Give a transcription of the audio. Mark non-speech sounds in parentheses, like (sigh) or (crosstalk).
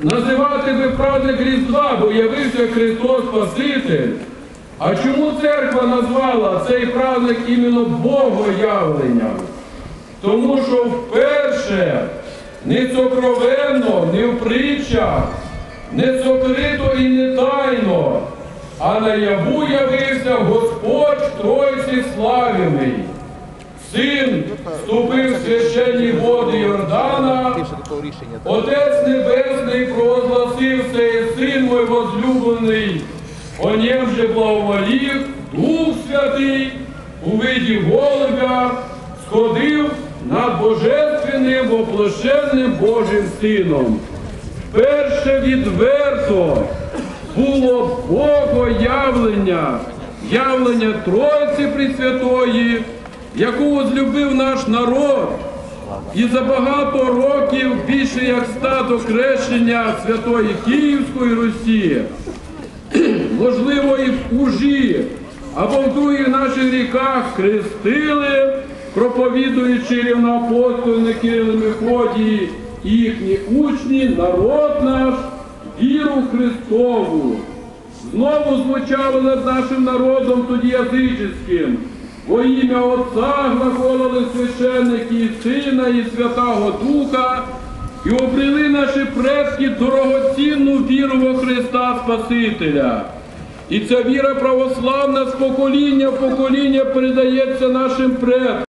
Називати би праздник Різдва, бо явився Христос Спаситель. А чому церква назвала цей праздник іменно Богоявленням? Тому що вперше не сокровенно, не в притчах, не сокрито і не тайно, а наяву явився Господь Тройці славяний. Син вступив в священні води Йордана. Отець Небесний провозгласив цей син мой возлюблений, о нем же благоволів Дух Святий у виді голубя сходив над божественним воплощенним Божим Сином. Перше відверто було Богоявлення, явлення Тройці Пресвятої, яку возлюбив наш народ. І за багато років більше як стато хрещення Святої Київської Русі, (clears throat) можливо, і в Ужі, або в других наших ріках хрестили, проповідуючи рівноапостольне Кирило Мефодії, і їхні учні, народ наш, віру Христову. Знову звучало над нашим народом тоді язичським. Во ім'я Отця глаголили священники і Сина і Святого Духа, і обрели наші предки дорогоцінну віру во Христа Спасителя. І ця віра православна з покоління в покоління передається нашим предкам.